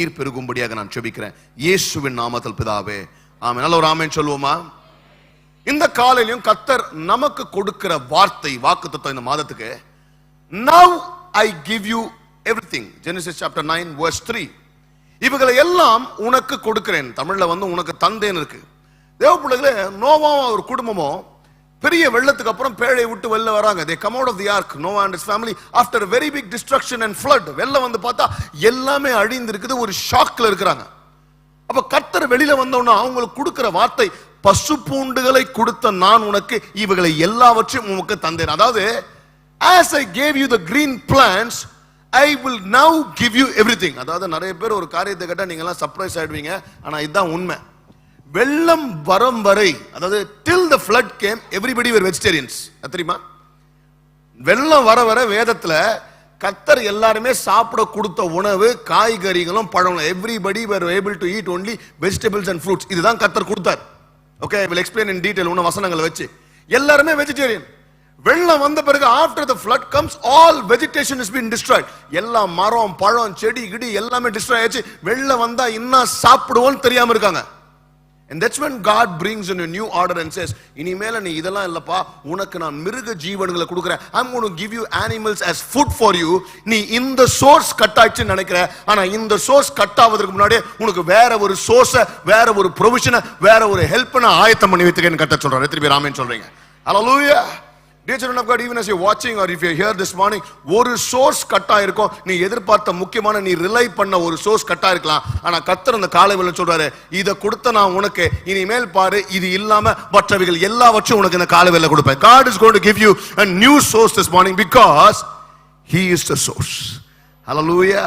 நீர் பெருகும்படியாக நான் செபிக்கிறேன். இயேசுவின் நாமத்தில் பிதாவே ஆமே நல்ல ஒரு ஆமென் சொல்லுவோமா? இந்த காலையிலும் கத்தர் நமக்கு கொடுக்கிற வார்த்தை வாக்குத்தத்தம் இந்த மாதத்துக்கு now I give you everything Genesis chapter nine verse three இவங்களை எல்லாம் உனக்கு கொடுக்கிறேன். தமிழ்ல வந்து உனக்கு தந்தேன்னு இருக்கு. தேவ பிள்ளைகளே நோவாவும் ஒரு குடும்பமும் பெரிய வெள்ளத்துக்கு அப்புறம் பேழை விட்டு வெளில வராங்க. They come out of the ark Noah and family after very big destruction and flood வெள்ளம் வந்து பார்த்தா எல்லாமே அழிந்து இருக்குது ஒரு ஷாக்ல இருக்கிறாங்க. அப்ப கர்த்தர் வெளியில வந்தோன்னா அவங்களுக்கு கொடுக்கிற வார்த்தை பசு பூண்டுகளை கொடுத்த நான் உனக்கு இவைகளை எல்லாவற்றையும் உனக்கு தந்தேன். அதாவது as I gave you the green plants I will now give you everything அதாவது நிறைய பேர் ஒரு காரியத்தை கேட்டால் நீங்கள்லாம் சர்ப்ரைஸ் ஆயிடுவீங்க ஆனால் இதுதான் உண்மை. வெள்ளம் வரும் வரை அதாவது till the flood came everybody were vegetarians தெரியுமா? வெள்ளம் வர வர வேதத்தில் கத்தர் எல்லாருமே சாப்பிட கொடுத்த உணவு காய்கறிகளும் பழம் everybody were able to eat only vegetables and fruits இதுதான் கத்தர் கொடுத்தார். Okay will explain in detail உன வசனங்களை வச்சு. எல்லாருமே வெஜிடேரியன் வெள்ளம் வந்த பிறகு after the flood comes all vegetation is been destroyed எல்லா மரம் பழம் செடி கிடி எல்லாமே டிஸ்ட்ராய் ஆச்சு வெள்ளம் வந்தா இன்னும் சாப்பிடுவோம்னு தெரியாம இருக்காங்க. And that's when God brings in a new order and says, இனிமேல நீ இதெல்லாம் இல்லப்பா உனக்கு நான் மிருக ஜீவன்களை கொடுக்குறேன். I'm going to give you animals as food for you. நீ இந்த சோர்ஸ் கட் ஆயிடுச்சுன்னு நினைக்கிற. ஆனா இந்த சோர்ஸ் கட் ஆவதற்கு முன்னாடி உனக்கு வேற ஒரு சோர்ஸ வேற ஒரு ப்ரொவிஷனை வேற ஒரு ஹெல்ப்பை நான் ஆயத்தம் பண்ணி வைத்துக்கேன்னு கட்ட சொல்றாரு. திருப்பி ராமன் சொல்றீங்க? Hallelujah. Day children of God even as you வாட்சிங் are if you hear this morning ஒரு சோர்ஸ் கட் ஆயிருக்கும் நீ எதிர்பார்த்த முக்கியமான நீ ரிலை பண்ண ஒரு சோர்ஸ் கட்டாக இருக்கலாம் ஆனால் கத்தர் அந்த காலை வேலை சொல்றாரு இதை கொடுத்த நான் உனக்கு இனிமேல் பாரு இது இல்லாமல் மற்றவைகள் எல்லாவற்றையும் உனக்கு இந்த காலை வேலை கொடுப்பேன் God is going to give you a new source this morning because he is the source hallelujah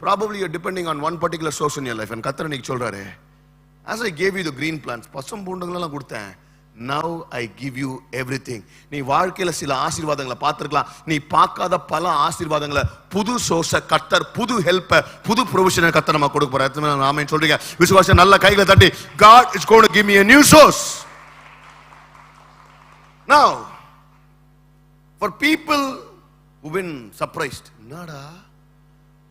probably you depending on one particular source in your life என் கத்தர் இன்னைக்கு சொல்கிறாரு as I gave you the green plants பசும் பூண்டுங்களெல்லாம் கொடுத்தேன் no I give you everything நீ வாழ்க்கையில் சில ஆசீர்வாதங்களை பார்த்துருக்கலாம். நீ பார்க்காத பல ஆசீர்வாதங்களை. புது சோர்ஸை கத்தர் புது ஹெல்ப்பை புது ப்ரொவிஷனை கத்தர் நம்ம கொடுக்க எத்தனை நாம சொல்றீங்க? விசுவாசம் நல்ல கையில் தட்டி God is going give give me new source now for people people who surprised என்னடா?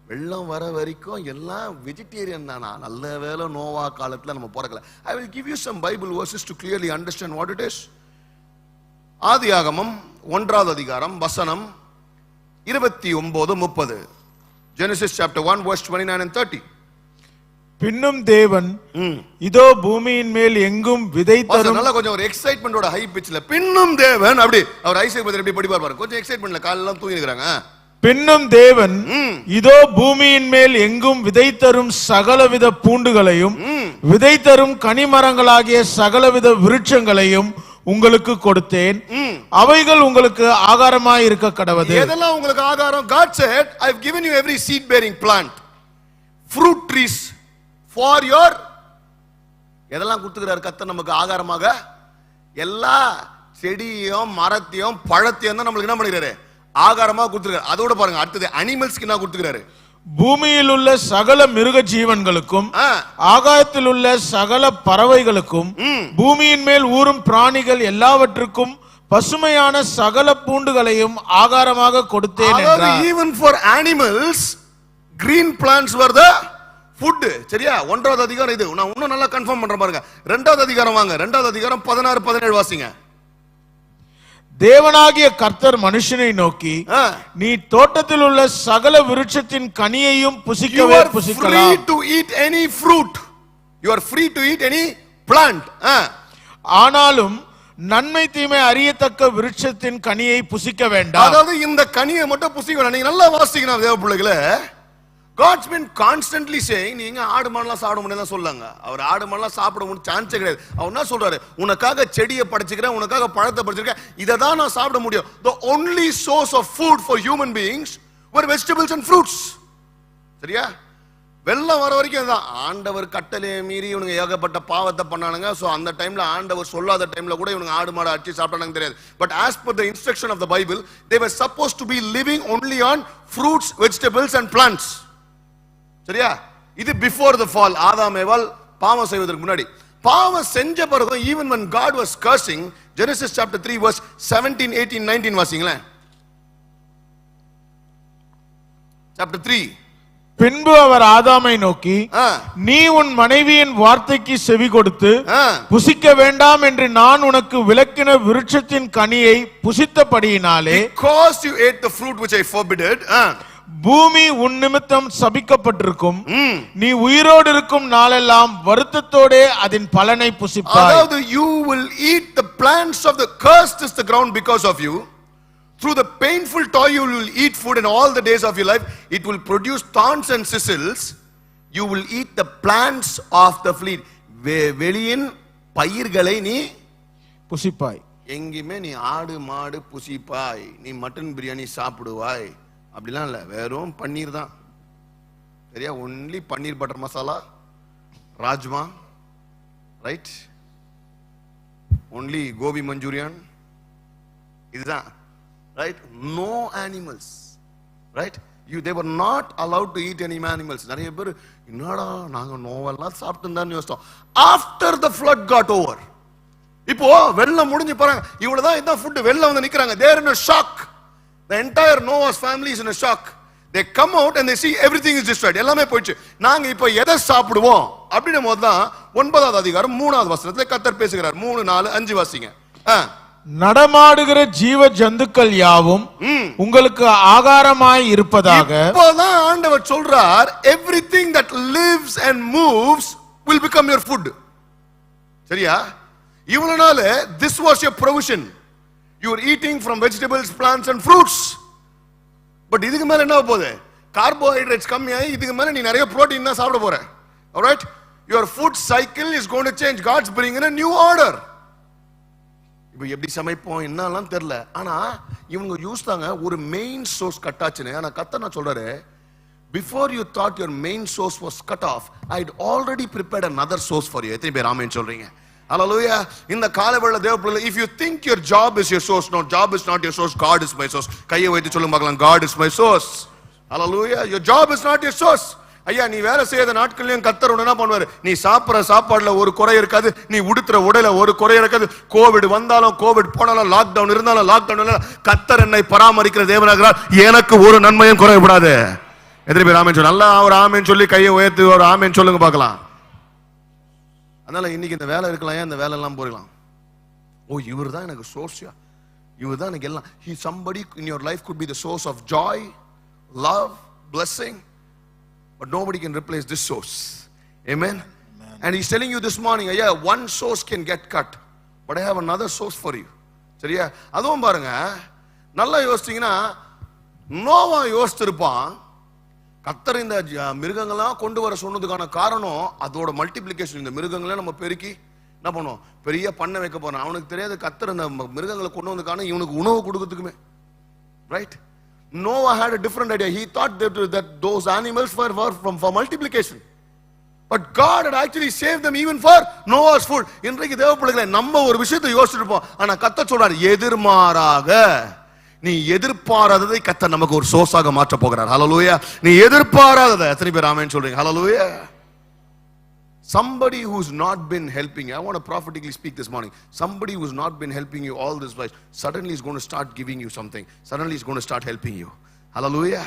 வெள்ளம் வர வரைக்கும் எல்லாம் வெஜிடேரியன் தானா? நல்ல வேலை நோவா காலத்துல நம்ம பிறக்கல. I will give you some Bible verses to clearly understand what it is ஆதியாகமம் ஒன்றாவது அதிகாரம் வசனம் இருபத்தி ஒன்பது முப்பது. Genesis chapter one verse 29 and 30 பின்னும் தேவன். இதோ பூமியின் மேல் எங்கும் விதை தரும். நல்லா கொஞ்சம் ஒரு எக்ஸைட்மெண்டோட ஹை பிட்ச்ல பின்னும் தேவன் அப்படி. அவர் ஐசை பத்தி எப்படி படிப்பார் பாருங்க கொஞ்சம் எக்ஸைட்மெண்ட்ல காலெல்லாம் தூங்கி இருக்கிறாங்க பின்னும் தேவன். இதோ பூமியின் மேல் எங்கும் விதை தரும் சகலவித பூண்டுகளையும். விதை தரும் கனிமரங்களாகிய சகலவித விருட்சங்களையும் உங்களுக்கு கொடுத்தேன். அவைகள் உங்களுக்கு ஆகாரமாய் இருக்க கடவது எதெல்லாம் உங்களுக்கு ஆகாரம் God said I've given you every seed bearing plant fruit trees for your எதெல்லாம் கொடுத்துக்கிறாரு கத்தர் நமக்கு ஆகாரமாக எல்லா செடியும் மரத்தையும் பழத்தையும் தான் நம்மளுக்கு என்ன பண்ணிக்கிறாரு ஆகாரமா கொடுத்துருக்காரு. அதோட பாருங்க அடுத்தது அனிமல்ஸ்க்கு என்ன கொடுத்துக்கிறாரு பூமியில் உள்ள சகல மிருக ஜீவன்களுக்கும் ஆகாயத்தில் உள்ள சகல பறவைகளுக்கும். பூமியின் மேல் ஊறும் பிராணிகள் எல்லாவற்றுக்கும் பசுமையான சகல பூண்டுகளையும் ஆகாரமாக கொடுத்தேன் even for animals green plants were the food சரியா? ஒன்றாவது அதிகாரம் இது. நான் இன்னும் நல்லா கன்ஃபார்ம் பண்றேன் பாருங்க. ரெண்டாவது அதிகாரம் வாங்க. ரெண்டாவது அதிகாரம் பதினாறு பதினேழு வாசிங்க. தேவனாகிய கர்த்தர் மனுஷனை நோக்கி. நீ தோட்டத்தில் உள்ள சகல விருட்சத்தின் கனியையும் புசிக்கவே புசிக்கலாம் to eat any fruit. You are free to eat any plant. ஆ. ஆனாலும் நன்மை தீமை அறியத்தக்க விருட்சத்தின் கனியை புசிக்க வேண்டாம் அதாவது இந்த கனியை மட்டும் புசிக்கணும் நீங்க நல்லா வாசிக்கணும் தேவ பிள்ளைகளே காட்ஸ் மீன் கான்ஸ்டன்ட்லி saying நீங்க ஆடு மாடுலாம் சாப்பிட முடியாது சொல்லாங்க. அவர் ஆடு மாடுலாம் சாப்பிட முடியும் சான்ஸே கிடையாது. அவர் என்ன சொல்றாரு? உனக்காக செடியை படைச்சுக்கிறேன் உனக்காக பழத்தை படைச்சிருக்கேன் இதை தான் நான் சாப்பிட முடியும். The only source of food for human beings ஒரு வெஜிடபிள்ஸ் அண்ட் ஃப்ரூட்ஸ் சரியா? வெள்ளம் வர வரைக்கும் தான் ஆண்டவர் கட்டளையை மீறி இவனுங்க ஏகப்பட்ட பாவத்தை பண்ணானுங்க. ஸோ அந்த டைம்ல ஆண்டவர் சொல்லாத டைம்ல கூட இவனுங்க ஆடு மாடு அடிச்சு சாப்பிட்டானுங்க தெரியாது. But as per the instruction of the Bible they suppose supposed be living only on fruits vegetables and and சரியா? இது பிஃபோர் த ஃபால் ஆதாம் ஏவாள் பாவம் செய்வதற்கு முன்னாடி. பாவம் செஞ்ச பிறகு even when God was cursing Genesis chapter 3 verse 17 18 19 வாசிங்களேன். Chapter 3 பின்பு அவர் ஆதாமை நோக்கி நீ உன் மனைவியின் வார்த்தைக்கு செவி கொடுத்து. புசிக்க வேண்டாம் என்று நான் உனக்கு விளக்கின விருட்சத்தின் கனியை புசித்தபடியினாலே because you ate the fruit which I forbidden பூமி உன் நிமித்தம் சபிக்கப்பட்டிருக்கும். நீ உயிரோடு இருக்கும் நாளெல்லாம் வருத்தத்தோடே அதன் பலனை புசிப்பாய் அதாவது you will eat the plants of the cursed is the ground because of you through the painful toil you will eat food in all the days of your life it will produce thorns and thistles you will eat the plants of the fleet வெளியின் பயிர்களை நீ புசிப்பாய் எங்கேயுமே நீ ஆடு மாடு புசிப்பாய் நீ mutton biryani சாப்பிடுவாய் அப்படிலாம் இல்லை. வெறும் பன்னீர் தான். சரியா? Only paneer butter masala rajma right only gobi Manchurian இதுதான். Right no animals right you they were not allowed to eat any animals நிறைய பேர் என்னடா நாங்கள் நோவெல்லாம் சாப்பிட்டு தான் யோசித்தோம் after the flood got over இப்போ வெள்ளம் முடிஞ்சு போறாங்க. இவ்வளவுதான் இதான் ஃபுட்டு வெளில வந்து நிக்கிறாங்க. They're in shock the entire Noah's family is in shock they come out and they see everything is destroyed. எல்லாமே போயிடுச்சு. நாங்க இப்போ எதை சாப்பிடுவோம்? அப்படின்னும் போது தான் ஒன்பதாவது அதிகாரம் மூணாவது வசனத்துல கத்தர் பேசுகிறார். மூணு நாலு அஞ்சு வாசிங்க. நடமாடுகிற ஜீவ ஜந்துக்கள் யாவும் உங்களுக்கு ஆகாரமாய் இருப்பதாக இப்போதான் ஆண்டவர் சொல்றார் everything that lives and moves will become your food சரியா? இவ்வளவு நாள் this was your provision you're eating from vegetables plants and fruits but இதுக்கு மேலே என்ன போகுது? கார்போஹைட்ரேட்ஸ் கம்மியாகி இதுக்கு மேலே நீ நிறைய புரோட்டீன் தான் சாப்பிட போகிற right your food cycle is going to change God's bring in new order இப்போ எப்படி சமைப்போம் என்னலாம் தெரில. ஆனால் இவங்க யூஸ் தாங்க ஒரு மெயின் சோர்ஸ் கட் ஆச்சுன்னு. ஆனால் கத்த நான் சொல்கிறாரு before you thought your main source was cut off I already prepared another source for you எத்தனை பேர் ஆமேன்னு சொல்கிறீங்க அலலூயா இந்த காலவேளை தேவ பிள்ளை if you think your job is your source no job is not your source God is my source கையை வைத்து சொல்லும் பார்க்கலாம் God is my source hallelujah your job is not your source ஐயா நீ வேலை செய்யாத நாட்கள்லையும் கத்தர் உன்னை என்ன பண்ணுவாரு? நீ சாப்பிட்ற சாப்பாடுல ஒரு குறை இருக்காது நீ உடுத்துற உடையில ஒரு குறை இருக்காது. கோவிட் வந்தாலும் கோவிட் போனாலும் லாக்டவுன் இருந்தாலும் லாக்டவுன் கத்தர் என்னை பராமரிக்கிற தேவனாகிறார். எனக்கு ஒரு நன்மையும் குறையப்படாது எத்தனை பேர் ஆமேன் சொல்லி நல்லா ஒரு ஆமேன் சொல்லி கையை உயர்த்து ஒரு ஆமேன் சொல்லுங்க பார்க்கலாம். அதனால இன்னைக்கு இந்த வேலை இருக்கலாம் ஏன் இந்த வேலை எல்லாம் போயிடலாம் ஓ இவர் தான் எனக்கு சோர்ஸ்யா இவர் தான் எனக்கு எல்லாம் he somebody in your life could be the source of joy love blessing but nobody can replace this source amen and he's telling you this morning yeah one source can get cut but i have another source for you சரியா அதுவும் பாருங்க நல்லா யோசிச்சீங்கன்னா நோவா யோசிச்சிருப்பான் கத்தர் இந்த ஜ- மிருகங்கள்லாம் கொண்டு வர சொன்னதுக்கான காரணம் அதோட மல்டிப்ளிகேஷன் இந்த மிருகங்களை நம்ம பெருக்கி என்ன பண்ணுவோம்? பெரிய பண்ணை வைக்க போறோம். அவனுக்கு தெரியாது கத்தர் இந்த மிருகங்களை கொண்டு வந்ததுக்கான இவனுக்கு உணவு கொடுக்கறதுக்குமே. Right no had had different idea he thought that those animals for for from for for but God God had actually saved them even for இன்றைக்கு தேவ நம்ம ஒரு விஷயத்தை யோசிச்சிருப்போம் ஆனா கத்த சொல்றாரு எதிர்மாறாக நீ எதிர்பாராததை கத்த நமக்கு ஒரு சோர்ஸாக மாற்ற போகிறார் ஹalleluya நீ எதிர்பாராததை எத்தனை பேர் ஆமென் சொல்றீங்க ஹalleluya Somebody who's not been helping you, I want to prophetically speak this morning. Somebody who's not been helping you all this while, suddenly is going to start giving you something. Suddenly is going to start helping you. Hallelujah.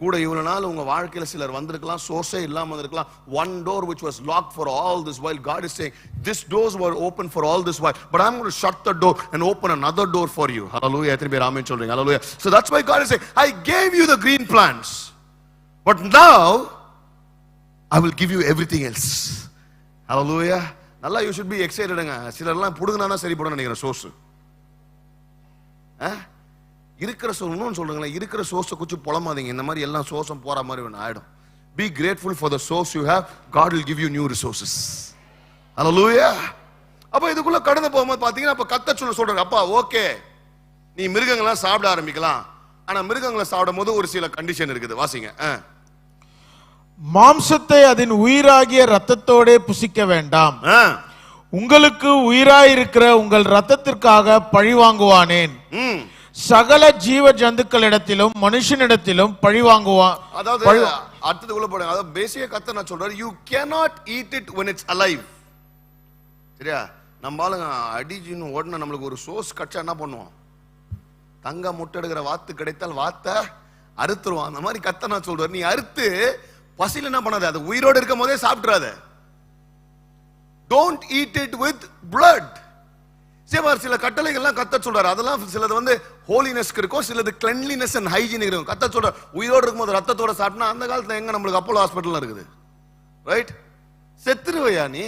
கூட இவ்வளோ நாள் உங்கள் வாழ்க்கையில் சிலர் வந்திருக்கலாம் சோர்ஸே இல்லாமல் வந்திருக்கலாம் one door which was locked for all this while God is saying this doors were open for all this while but I'm shut the door and open another door for you hallelujah எத்தனை பேர் ஆமே சொல்றீங்க hallelujah so that's why God is I gave you the green plants but now I will give you everything else hallelujah நல்லா you should be எக்ஸைட்டடுங்க சிலர்லாம் பிடுங்கினா சரி போடணும்னு நினைக்கிறேன் சோர்ஸ் ஆ இருக்கிற இன்னொன்று சொல்றேங்களேன் இருக்கிற சோர்ஸை குச்சி புலமாதீங்க இந்த மாதிரி எல்லாம் சோர்ஸும் போற மாதிரி ஒன்று ஆயிடும். Be grateful for the source you have God will give you new resources hallelujah அப்ப இதுக்குள்ள கடந்து போகும்போது பாத்தீங்கன்னா அப்ப கத்த சொல்ல சொல்றாரு அப்பா ஓகே நீ மிருகங்கள்லாம் சாப்பிட ஆரம்பிக்கலாம். ஆனா மிருகங்களை சாப்பிடும் போது ஒரு சில கண்டிஷன் இருக்குது. வாசிங்க. மாம்சத்தை அதன் உயிராகிய ரத்தத்தோடே புசிக்க வேண்டாம். உங்களுக்கு உயிராயிருக்கிற உங்கள் ரத்தத்திற்காக பழி வாங்குவானேன் சகல ஜீவ ஜந்துக்களிடத்திலும் மனுஷனிடத்திலும் பழி வாங்குவான் அதாவது அடுத்ததுக்குள்ள போடுங்க. அதாவது பேசிய கத்த நான் சொல்றாரு you cannot eat it when it's alive சரியா? நம்ம ஆளுங்க அடிஜின்னு உடனே நம்மளுக்கு ஒரு சோர்ஸ் கட்சா என்ன பண்ணுவோம்? தங்க முட்டை எடுக்கிற வாத்து கிடைத்தால் வாத்த அறுத்துருவான். அந்த மாதிரி கத்த நான் சொல்றாரு நீ அறுத்து பசியில் என்ன பண்ணாத? அது உயிரோடு இருக்கும் போதே சாப்பிட்றாத don't eat it with blood சேவார் சில கட்டளைகள்லாம் கத்த சொல்றாரு. அதெல்லாம் சிலது வந்து ஹோலினஸ்க்கு இருக்கும் சிலது கிளென்லினஸ் அண்ட் ஹைஜீனிக் இருக்கும். கத்த சொல்ற உயிரோடு இருக்கும்போது ரத்தத்தோட சாப்பிட்டா அந்த காலத்துல எங்க நம்மளுக்கு அப்போலோ ஹாஸ்பிட்டல் இருக்குது? ரைட் செத்துருவையா நீ?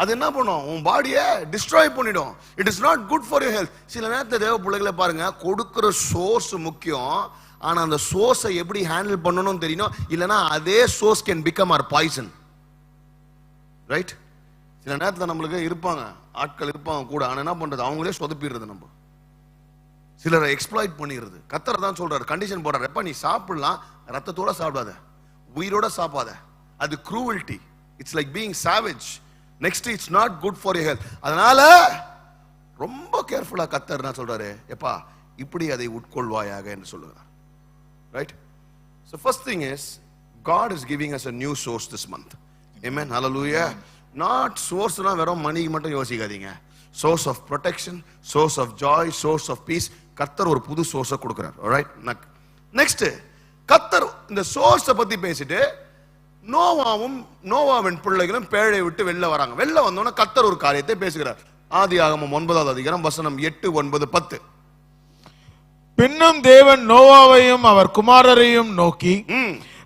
அது என்ன பண்ணும்? உன் பாடியை டிஸ்ட்ராய் பண்ணிடும். It is not good for your health சில நேரத்தில் தேவ பிள்ளைகளை பாருங்க கொடுக்குற சோர்ஸ் முக்கியம். ஆனால் அந்த சோர்ஸை எப்படி ஹேண்டில் பண்ணணும்னு தெரியணும்? இல்லைன்னா அதே source can become our poison right சில நேரத்தில் நம்மளுக்கு இருப்பாங்க. ஆட்கள் இருப்பாங்க கூட. ஆனால் என்ன பண்றது? அவங்களே சொதப்பிடுறது நம்ம. சிலரை எக்ஸ்ப்ளாய்ட் பண்ணிடுறது. கத்தர் தான் சொல்றாரு. கண்டிஷன் போடுறாரு. எப்ப நீ சாப்பிடலாம் ரத்தத்தோட சாப்பிடாத. உயிரோட சாப்பாத. அது cruelty it's like being savage next it's not good for your health அதனால ரொம்ப கேர்ஃபுல்லா கத்தர் நான் சொல்றாரு? எப்பா இப்படி அதை உட்கொள்வாயாக என்று சொல்லுகிறார். Right so first thing is God is giving us a new source this month Amen. Hallelujah. Not சோர்ஸ்னா வெறும் மணிக்கு மட்டும் யோசிக்காதீங்க. Source of protection source of joy source of peace கத்தர் ஒரு புது சோர்ஸை கொடுக்குறார். ரைட் நெக்ஸ்ட் கத்தர் இந்த சோர்ஸை பத்தி பேசிட்டு நோவாவும் நோவாவின் பிள்ளைகளும் பேழை விட்டு வெளில வராங்க. வெளில வந்தோன்னே கத்தர் ஒரு காரியத்தை பேசுகிறார். ஆதி ஆகமம் ஒன்பதாவது அதிகாரம் வசனம் எட்டு ஒன்பது பத்து. பின்னும் தேவன் நோவாவையும் அவர் குமாரரையும் நோக்கி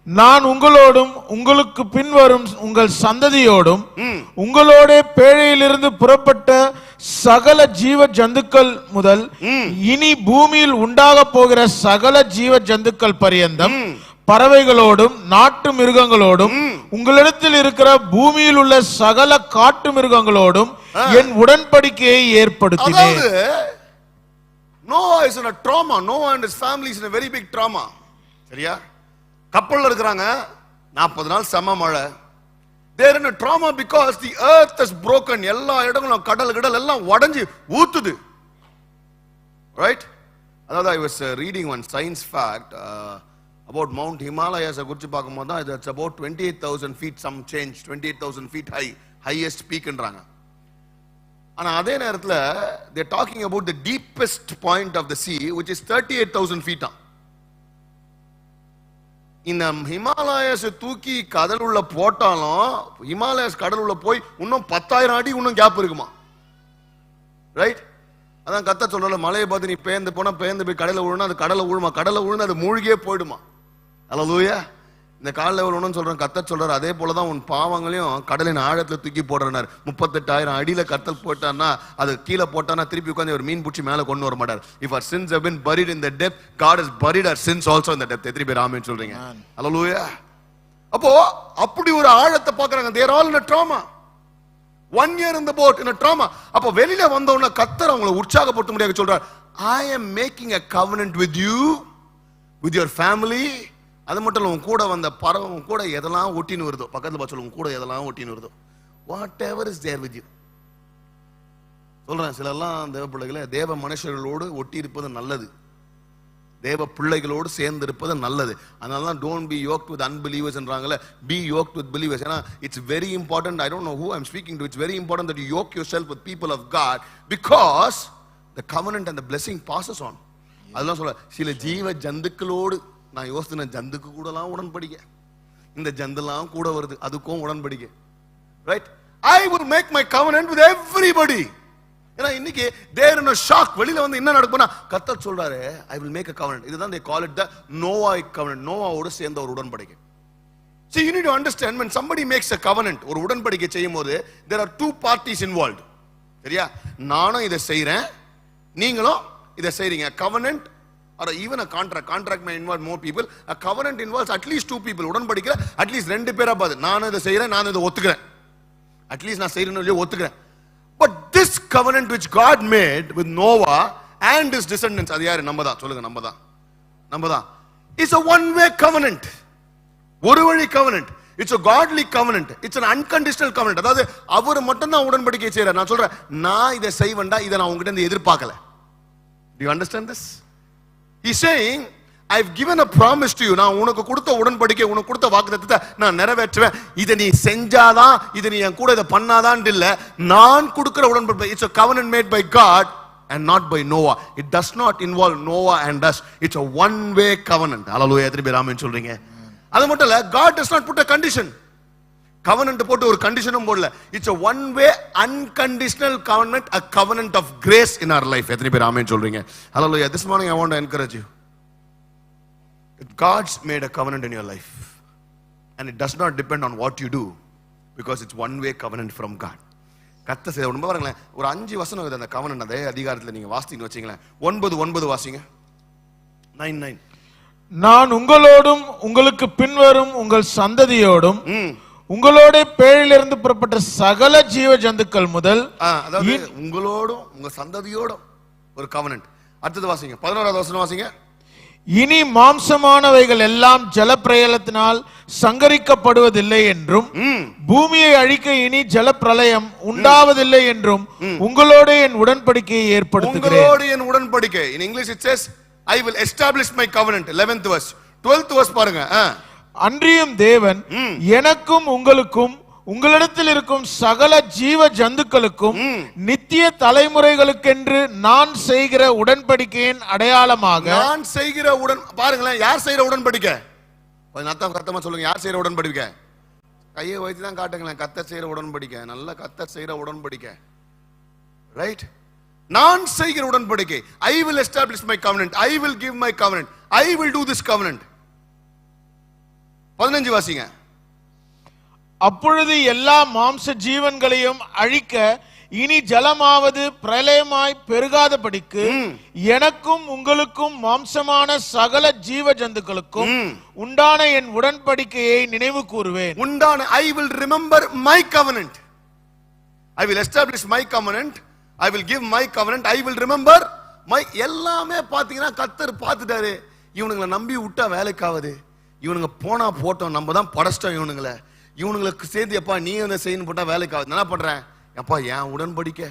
நான் உங்களோடும் உங்களுக்கு பின்வரும் உங்கள் சந்ததியோடும் உங்களோட பேழையிலிருந்து புறப்பட்ட சகல ஜீவ ஜந்துக்கள் முதல் இனி பூமியில் உண்டாக போகிற சகல ஜீவ ஜந்துக்கள் பரியந்தம் பறவைகளோடும் நாட்டு மிருகங்களோடும் உங்களிடத்தில் இருக்கிற பூமியில் உள்ள சகல காட்டு மிருகங்களோடும் என் உடன்படிக்கையை ஏற்படுத்தினேன். Noah is in a trauma. Noah and his family is in a very big trauma. சரியா? கப்பலில் இருக்கிறாங்க. நாற்பது நாள் செம மழை. They're in trauma because the earth is broken எல்லா இடங்களும் கடல் கடல் எல்லாம் உடஞ்சி ஊத்துது. ரைட் அதாவது I was reading one science fact about mount ஹிமாலயாஸை குறித்து பார்க்கும்போது தான் it's about twenty eight thousand feet some change twenty eight thousand feet high highest பீக்ன்றாங்க ஆனால் அதே நேரத்தில் they talking about the deepest point of the sea which is thirty eight thousand ஃபீட்டான் இந்த ஹிமாலயஸ் தூக்கி கடல் உள்ள போட்டாலும் ஹிமாலயஸ் கடல் உள்ள போய் இன்னும் பத்தாயிரம் அடி இன்னும் கேப் இருக்குமா? ரைட் அதான் கத்த சொல்றல மலையை பார்த்து நீ பேந்து போனா பேந்து போய் கடலை விழுனா அது கடலை விழுமா? கடலை விழுந்து அது மூழ்கியே போயிடுமா? அல்லூயா இந்த காலில் விழணும்னு சொல்றேன் கத்த சொல்றாரு அதே போலதான் உன் பாவங்களையும் கடலின் ஆழத்துல தூக்கி போடுறனார் முப்பத்தெட்டாயிரம் அடியில கத்தல் போட்டான்னா அது கீழே போட்டானா திருப்பி உட்காந்து ஒரு மீன் பிடிச்சி மேல கொண்டு வர மாட்டார். If our sins have been buried in the depth god has buried our sins also in the depth. எத்தனை பேர் ஆமென் சொல்றீங்க? அல்லூயா அப்போ அப்படி ஒரு ஆழத்தை பார்க்கறாங்க. They're all a trauma. One year இந்த போட் a trauma. அப்போ வெளியில வந்த உடனே கத்தர் அவங்களை உற்சாகப்படுத்த முடியாது சொல்றார் I am making a covenant with you with your family அது மட்டும் இல்ல உன் கூட வந்த பறவை உன் கூட எதெல்லாம் ஒட்டின்னு வருதோ பக்கத்துல பார்த்து உன் கூட எதெல்லாம் ஒட்டின்னு வருதோ whatever is there with you சொல்றேன் சிலர்லாம் தேவ பிள்ளைகளை தேவ மனுஷர்களோடு ஒட்டி இருப்பது நல்லது. தேவ பிள்ளைகளோடு சேர்ந்து இருப்பது நல்லது. அதனால தான் டோன்ட் பி யோக்ட் வித் அன்பிலீவர்ஸ்ன்றாங்கல்ல பி யோக்ட் வித் பிலீவர்ஸ் ஏன்னா it's very important I don't know who I'm speaking to it's very important that you yoke yourself with people of God because the covenant and the blessing passes on அதெல்லாம் சொல்ல சில ஜீவ ஜந்துக்களோடு நான் யோசித்தேன் ஜந்துக்கு கூடலாம் உடன்படிக்க. இந்த ஜந்துலாம் கூட வருது அதுக்கும் உடன்படிக்க. Right I will make my covenant with everybody ஏன்னா இன்னைக்கு தேர் இன் ஷாக் வெளியில வந்து என்ன நடக்கும்னா கத்தர் சொல்றாரு I will make a covenant. இதுதான் they call it the நோவாய் covenant. நோவாவோடு சேர்ந்த ஒரு உடன்படிக்கை. See, you need to understand when somebody makes a covenant ஒரு உடன்படிக்கை செய்யும் போது there are two parties involved. சரியா? நானும் இதை செய்யறேன் நீங்களும் இதை செய்றீங்க. Covenant are even a contract contract may involve more people. A covenant involves at least two two உடன்படிக்கிற அட்லீஸ்ட் ரெண்டு பேராக பார்த்து நான் இதை செய்றேன் நான் இதை ஒத்துக்கிறேன். அட்லீஸ்ட் நான் செய்யணும் இல்லையோ ஒத்துக்கிறேன். But this covenant which God made with Noah and his descendants அது யாரு? நம்ம தான். சொல்லுங்க நம்ம தான். நம்ம தான். It's a one way covenant. ஒரு வழி covenant it's a godly covenant. It's an unconditional covenant. அதாவது அவர் மட்டும் தான் உடன்படிக்கை செய்யறார் நான் சொல்றேன் நான் இதை செய்வேன்டா இதை நான் உங்ககிட்ட இருந்து எதிர்பார்க்கல. Do you understand this? He's saying, I've given a promise to you. நான் உனக்கு கொடுத்த உடன்படிக்கை உனக்கு கொடுத்த வாக்குத்தத்தை நான் நிறைவேற்றுவேன். இதை நீ செஞ்சாதான் இதை நீ என் கூட இதை பண்ணாதான் இல்லை. நான் கொடுக்கிற உடன்படிக்கை it's a covenant made by God and not by Noah it does not involve Noah and does it's a one way covenant. Hallelujah எத்தனை பேர் ஆமென் சொல்றீங்க? அது மட்டும் இல்லை God does not put a condition covenant போட்டு ஒரு கண்டிஷனும் போடல. It's one way unconditional covenant a covenant of grace in our life எத்தனை பேர் ஆமென் சொல்றீங்க? Hello this morning I want encourage you God's made a covenant in your life and it does not depend on what you do because it's one way covenant from God கத்த செய்ய ஒன்பது பாருங்களேன். ஒரு அஞ்சு வசனம் இருக்குது அந்த கவர்னன்ட் அதே அதிகாரத்தில் நீங்க வாசித்தீங்கன்னு வச்சீங்களேன் ஒன்பது ஒன்பது வாசிங்க. நைன் நைன் நான் உங்களோடும் உங்களுக்கு பின்வரும் உங்கள் சந்ததியோடும் உங்களோட பேழிலிருந்து புறப்பட்ட சகல ஜீவ ஜந்துக்கள் முதல் அதாவது உங்களோடும் உங்க சந்ததியோடும் ஒரு கவனன்ட் அடுத்தது வாசிங்க. பதினோராவது வசனம் வாசிங்க. இனி மாம்சமானவைகள் எல்லாம் ஜலப்பிரயலத்தினால் சங்கரிக்கப்படுவதில்லை என்றும் பூமியை அழிக்க இனி ஜலப்பிரளயம் உண்டாவதில்லை என்றும் உங்களோட என் உடன்படிக்கையை ஏற்படுத்துகிறேன். உங்களோடு என் உடன்படிக்கை. In English it says I will establish my covenant 11th verse. 12th verse பாருங்க. அன்றியும் தேவன் எனக்கும் உங்களுக்கும் உங்களிடத்தில் இருக்கும் சகல ஜீவ ஜந்துக்களுக்கும் நித்திய தலைமுறைகளுக்கென்று நான் செய்கிற உடன்படிக்கையின் அடையாளமாக நான் செய்கிற உடன் பாருங்களேன் யார் செய்யற உடன்படிக்கை? கொஞ்சம் அர்த்தம் கத்தமா சொல்லுங்க யார் செய்யற உடன்படிக்கை? கையை வைத்து தான் காட்டுங்களேன் கத்த செய்யற உடன்படிக்கை நல்ல கத்த செய்யற உடன்படிக்கை. ரைட் நான் செய்கிற உடன்படிக்கை. I will establish my covenant I will give my covenant I will do this covenant பதினஞ்சு வாசிங்க. அப்பொழுது எல்லா மாம்ச ஜீவன்களையும் அழிக்க இனி ஜலமாவது பிரளயமாய் பெருகாதபடிக்கு எனக்கும் உங்களுக்கும் மாம்சமான சகல ஜீவ ஜந்துக்களுக்கும் உண்டான என் உடன்படிக்கையை நினைவு கூறுவேன். உண்டான I will remember my covenant I will establish my covenant I will give my covenant I will remember my எல்லாமே பாத்தீங்கன்னா கத்தர் பார்த்துட்டாரு. இவனுங்களை நம்பி விட்டா வேலைக்காவது. இவனுங்க போனா போட்டோம் நம்ம தான் படைச்சிட்டோம் இவனுங்களை. இவனுங்களுக்கு சேர்த்து எப்பா நீ வந்து செய்யணும் போட்டா வேலைக்கு ஆகுது. என்ன பண்றேன் எப்பா என் உடன்படிக்க.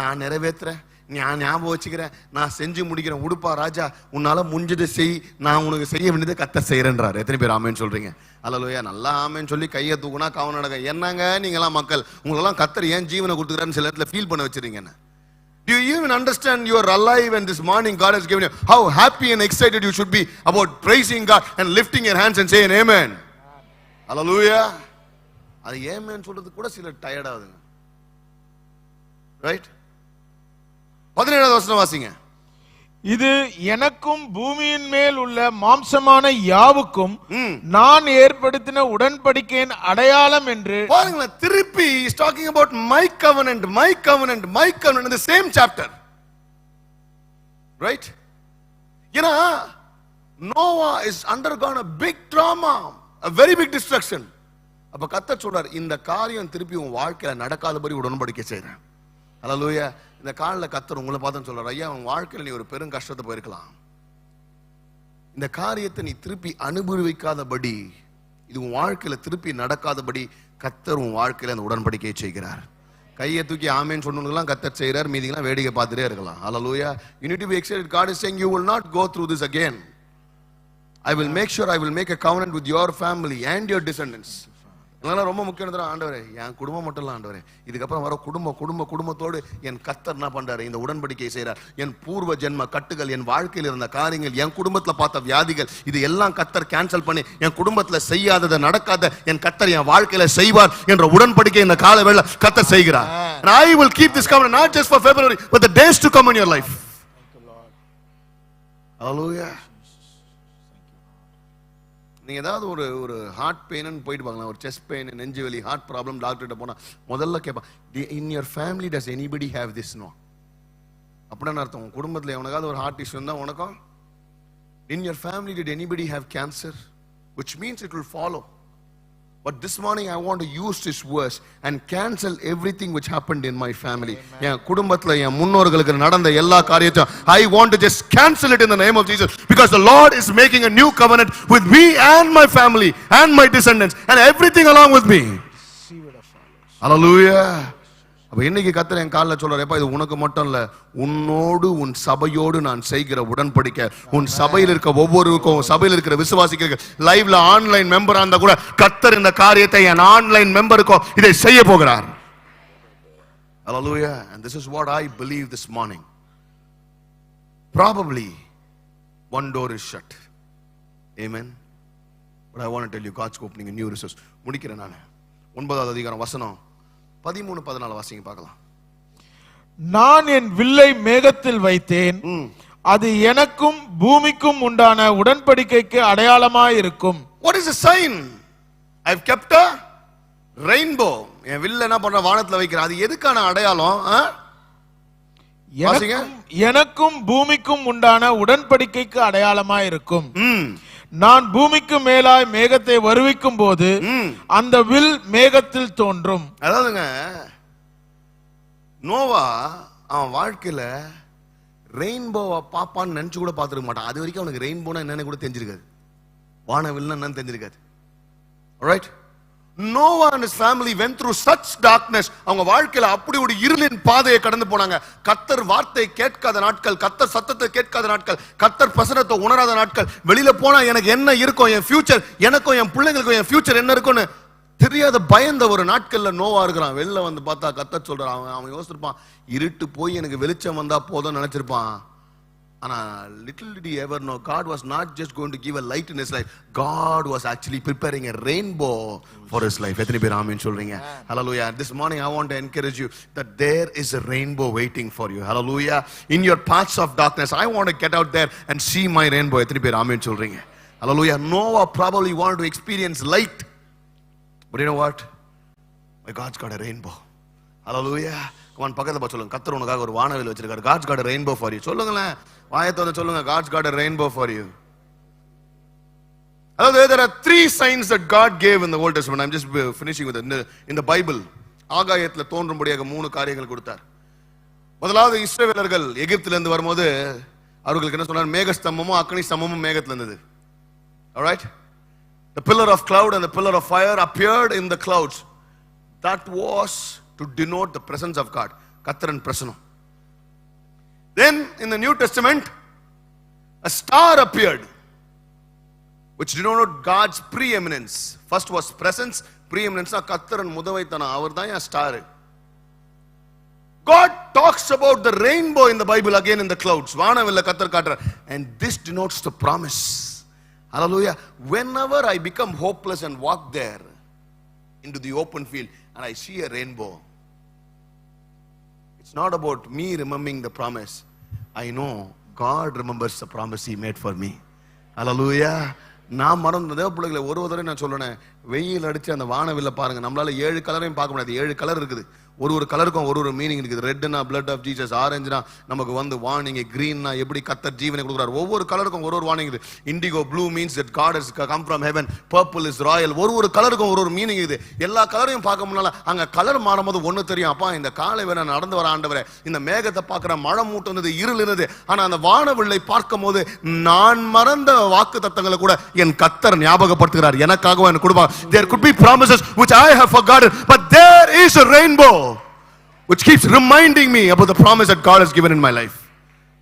நான் நிறைவேற்றுறேன் நான் ஞாபகம் வச்சுக்கிறேன். நான் செஞ்சு முடிக்கிறேன். உடுப்பா ராஜா உன்னால முடிஞ்சதை செய். நான் உனக்கு செய்ய வேண்டியதை கத்த செய்யறேன்றாரு எத்தனை பேர் ஆமேன்னு சொல்றீங்க? அல்லலோயா நல்லா ஆமேன்னு சொல்லி கையை தூக்குனா கவனம் நடக்க என்னங்க நீங்களாம் மக்கள்? உங்களெல்லாம் கத்தர் ஏன் ஜீவனை கொடுத்துக்கிறான்னு சில இடத்துல ஃபீல் பண்ண வச்சிருங்க என்ன? Do you even understand you are alive and this morning God has given you how happy and excited you should be about praising God and lifting your hands and saying amen. Hallelujah. அது ஏமேன்னு சொல்றது கூட சில டயர்டாகுதுங்க right பதினேழாவது வருஷம் வாசிங்க இது எனக்கும் பூமியின் மேல் உள்ள மாம்சமான யாவுக்கும். நான் ஏற்படுத்தின உடன்படிக்கையின் அடையாளம் என்று பாருங்களேன் திருப்பி is talking about my covenant my covenant my covenant இந்த சேம் சாப்டர் ரைட் ஏன்னா Noah is undergone a big trauma a very big destruction அப்ப கத்த சொல்றார் இந்த காரியம் திருப்பி உன் வாழ்க்கையில நடக்காதபடி உடன்படிக்கை செய்றேன். ஹalleluya இந்த காலில் கத்தர் உங்களை பார்த்து சொல்கிறார் ஐயா உன் வாழ்க்கையில் நீ ஒரு பெரும் கஷ்டத்தை போயிருக்கலாம். இந்த காரியத்தை நீ திருப்பி அனுபவிக்காதபடி இது உன் வாழ்க்கையில் திருப்பி நடக்காதபடி கத்தர் உன் வாழ்க்கையில் அந்த உடன்படிக்கையை செய்கிறார். கையை தூக்கி ஆமேன்னு சொன்னவங்களாம் கத்தர் செய்கிறார். மீதிங்களாம் வேடிக்கை பார்த்துட்டே இருக்கலாம். ஹalleluya லூயா need excite be excited. God is saying you will not go through this again. I will make sure i will make a covenant with your family and இதெல்லாம் ரொம்ப முக்கியம் ஆண்டவரே என் குடும்பம் மட்டும் இல்ல ஆண்டவரே. இதுக்கப்புறம் வர குடும்ப குடும்ப குடும்பத்தோடு என் கத்தர் என்ன பண்றாரு? இந்த உடன்படிக்கையை செய்றார். என் பூர்வ ஜென்ம கட்டுகள் என் வாழ்க்கையில் இருந்த காரியங்கள் என் குடும்பத்துல பார்த்த வியாதிகள் இது எல்லாம் கத்தர் கேன்சல் பண்ணி என் குடும்பத்துல செய்யாததை நடக்காத என் கத்தர் என் வாழ்க்கையில செய்வார் என்ற உடன்படிக்கை இந்த கால வேளை கத்தர் செய்கிறார். I will keep this covenant not just for february but the days to come in your life. Hallelujah. நீங்கள் ஏதாவது ஒரு ஒரு ஹார்ட் பெயின்னு போயிட்டு பார்க்கலாம். ஒரு செஸ்ட் பெயின் நெஞ்சு வலி ஹார்ட் ப்ராப்ளம் டாக்டர்கிட்ட போனா முதல்ல கேட்பான் in your family does anybody have திஸ்னோ அப்படின்னு அர்த்தம்? உன் குடும்பத்தில் எவனுக்காவது ஒரு ஹார்ட் இஷ்யூ இருந்தால் உனக்கும் in your family did anybody have cancer which means it will follow But this morning I want to use this verse and cancel everything which happened in my family. என் குடும்பத்துல என் முன்னோர்களுக்கு நடந்த எல்லா காரியத்தையும் I want to just cancel it in the name of Jesus because the Lord is making a new covenant with me and my family and my descendants and everything along with me. Hallelujah. அப்போ இன்னைக்கு கத்தர் என் காலில் சொல்றாருப்பா இது உனக்கு மட்டும் இல்ல உன்னோடு உன் சபையோடு நான் செய்கிற உடன்படிக்கை உன் சபையில் இருக்க ஒவ்வொருக்கும் சபையில் இருக்கிற விசுவாசிக்க லைவ்ல ஆன்லைன் மெம்பரா இருந்தா கூட கத்தர் இந்த காரியத்தை என் ஆன்லைன் மெம்பருக்கும் இதை செய்ய போகிறார் Hallelujah. And this is what I believe this morning. Probably one door is shut. Amen. But I tell tell you opening a new resource. முடிக்கிறேன் நான் ஒன்பதாவது அதிகாரம் வசனம் பதிமூணு பதினாலு வாசிங்க பார்க்கலாம். நான் என் வில்லை மேகத்தில் வைத்தேன். அது எனக்கும் பூமிக்கும் உண்டான உடன்படிக்கைக்கு அடையாளமாயிருக்கும். What is i've kept a rainbow. என் வில்ல என்ன பண்ற? வானத்துல வைக்கிறேன். அது எதுக்கான அடையாளம். எனக்கும் பூமிக்கும் உண்டான உடன்படிக்கைக்கு அடையாளமாயிருக்கும். ம். நான் பூமிக்கு மேலாய் மேகத்தை வருவிக்கும் போது அந்த வில் மேகத்தில் தோன்றும். அதாவதுங்க நோவா அவன் வாழ்க்கையில ரெயின்போவை பாப்பான்னு நினைச்சு கூட பார்த்துருக்க மாட்டான். அது வரைக்கும் அவனுக்கு ரெயின்போனா என்னன்னு கூட தெரிஞ்சிருக்காது. வானவில்னா என்னன்னு தெரிஞ்சிருக்காது. Right Noah and family went through such darkness அவங்க வாழ்க்கையில அப்படி ஒரு இருளின் பாதையை கடந்து போனாங்க. கத்தர் வார்த்தை கேட்காத நாட்கள் கத்தர் சத்தத்தை கேட்காத நாட்கள் கத்தர் பிரசனத்தை உணராத நாட்கள். வெளியில போனா எனக்கு என்ன இருக்கும் என் ஃபியூச்சர் எனக்கும் என் பிள்ளைங்களுக்கும் என் ஃபியூச்சர் என்ன இருக்கும்னு தெரியாத பயந்த ஒரு நாட்கள்ல நோவா இருக்கிறான். வெளில வந்து பார்த்தா கத்தர் சொல்றான் அவன் அவன் யோசிச்சிருப்பான் இருட்டு போய் எனக்கு வெளிச்சம் வந்தா போதும் நினைச்சிருப்பான். ஆனா little did he ever know God was not just going to give a light in his life God was actually preparing a rainbow for his life எத்தனை பேர் ஆமென் சொல்றீங்க hallelujah this morning I want to encourage you that there is a rainbow waiting for you hallelujah in your paths of darkness I want to get out there and see my rainbow எத்தனை பேர் amen சொல்றீங்க hallelujah Noah probably wanted to experience light but you know what my God's got a rainbow hallelujah come உன் பக்கத்தில் பார்த்து சொல்லுங்க கத்தர் உனக்காக ஒரு வானவில் வச்சிருக்காரு God's got rainbow for you சொல்லுங்களேன் வாயத்தை வந்து சொல்லுங்க God's got rainbow for you அதாவது there are three signs that God gave in the Old Testament. I'm just finishing with it. In the Bible, ஆகாயத்தில் தோன்றும்படியாக மூணு காரியங்கள் கொடுத்தார் முதலாவது இஸ்ரேவிலர்கள் எகிப்துல இருந்து வரும்போது அவர்களுக்கு என்ன சொன்னார் மேகஸ்தம்பமும் அக்னி ஸ்தம்பமும் மேகத்துல இருந்தது right the pillar of cloud and the pillar of fire appeared in the clouds that was to denote the presence of God. Katharan Prasanam. Then in the New Testament, a star appeared which denoted God's preeminence. First was presence, preeminence. Katharan Mudavaitana, Avardaya star. God talks about the rainbow in the Bible again in the clouds. And this denotes the promise. Hallelujah. Whenever I become hopeless and walk there into the open field and I see a rainbow, it's not about me remembering the promise. I know God remembers the promise He made for me. Hallelujah. நான் மறந்த தேவ பிள்ளைகளை ஒரு ஒரு தடவை நான் சொல்றேன் வெயில் அடிச்சு அந்த வானவில்ல பாருங்க நம்மளால ஏழு கலரையும் பார்க்க முடியாது ஏழு கலர் இருக்குது ஒரு ஒரு கலருக்கும் ஒரு ஒரு மீனிங் இருக்குது. ரெட்னா பிளட் ஆஃப் ஜீசஸ் ஆரஞ்சுனா நமக்கு வந்து வார்னிங் கிரீன்னா எப்படி கத்தர் ஜீவனை கொடுக்குறாரு? ஒவ்வொரு கலருக்கும் ஒரு ஒரு வார்னிங் இது. Indigo blue means that God is come from heaven purple is royal ஒரு ஒரு கலருக்கும் ஒரு ஒரு மீனிங் இது. எல்லா கலரையும் பார்க்க முன்னால அங்கே கலர் மாறும்போது ஒன்று தெரியும். அப்பா இந்த காலை வேற நடந்து வர ஆண்டவரே. இந்த மேகத்தை பார்க்குற மழை மூட்டம் இருந்தது இருள் இருந்தது. ஆனால் அந்த வானவில்லை பார்க்கும் போது நான் மறந்த வாக்கு தத்தங்களை கூட என் கத்தர் ஞாபகப்படுத்துகிறார். எனக்காகவும் எனக்கு கொடுப்பாங்க there good be promises which I have forgotten but there is a rainbow. Which keeps reminding me about the promise that God has given in my life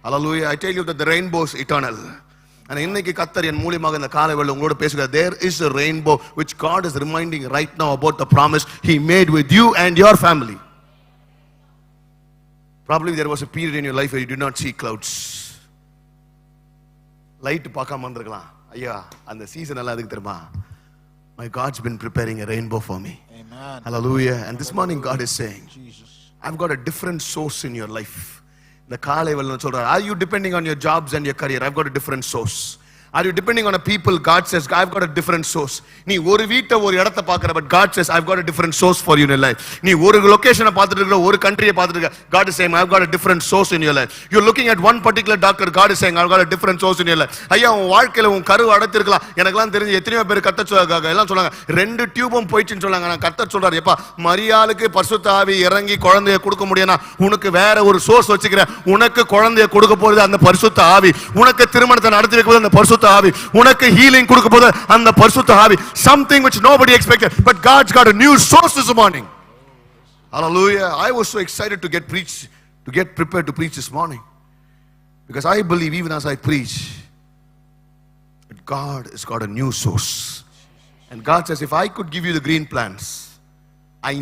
hallelujah I tell you that the rainbow is eternal ஆனா இன்னைக்கு கத்தர் என் மூலியமாக இந்த காலை வேளை உங்களோட பேசுகிறார் there is a rainbow which God is reminding right now about the promise he made with you and your family probably there was a period in your life where you did not see clouds light பார்க்காம இருந்திருக்கலாம் ஐயா அந்த season எல்லாம் அதுக்கு தெரியுமா my god's been preparing a rainbow for me Amen. hallelujah and this morning god is saying Jesus. I've got a different source in your life. இந்த காலை வேலை சொல்றாரு are you depending on your jobs and your career i've got a different source are you depending on a people? God says i've got a different நீ ஒரு வீட்டை ஒரு இடத்த பார்க்குற but God says I've got a different source for you in நீ ஒரு லொகேஷனை பார்த்துட்டு இருக்கிற ஒரு கண்ட்ரியை பார்த்துட்டு இருக்க God same I've got a a source in in life you looking at one particular doctor God god I've got a got source in source life ஐயா உன் வாழ்க்கையில உன் கரு அடைத்திருக்கலாம். எனக்கெல்லாம் தெரிஞ்சு எத்தனையோ பேர் கத்த சொ- எல்லாம் சொன்னாங்க. ரெண்டு டியூபும் போயிடுச்சுன்னு சொன்னாங்க. நான் கத்த சொல்றாரு எப்பா மரியாளுக்கு பரிசுத்த ஆவி இறங்கி குழந்தைய கொடுக்க முடியும்னா உனக்கு வேற ஒரு சோர்ஸ் வச்சுக்கிறேன். உனக்கு குழந்தைய கொடுக்க போறது அந்த பரிசுத்த ஆவி. உனக்கு திருமணத்தை நடத்தி வைக்கிறது அந்த அந்த பரிசுத்த ஆவி உனக்கு ஹீலிங் கொடுக்க போது அந்த பரிசுத்த ஆவி something which nobody expected but god's got a new source this morning hallelujah i was so excited to get preach to get prepared to preach this morning because i believe even as i preach that god has got a new source and god says if i could give you the green plants i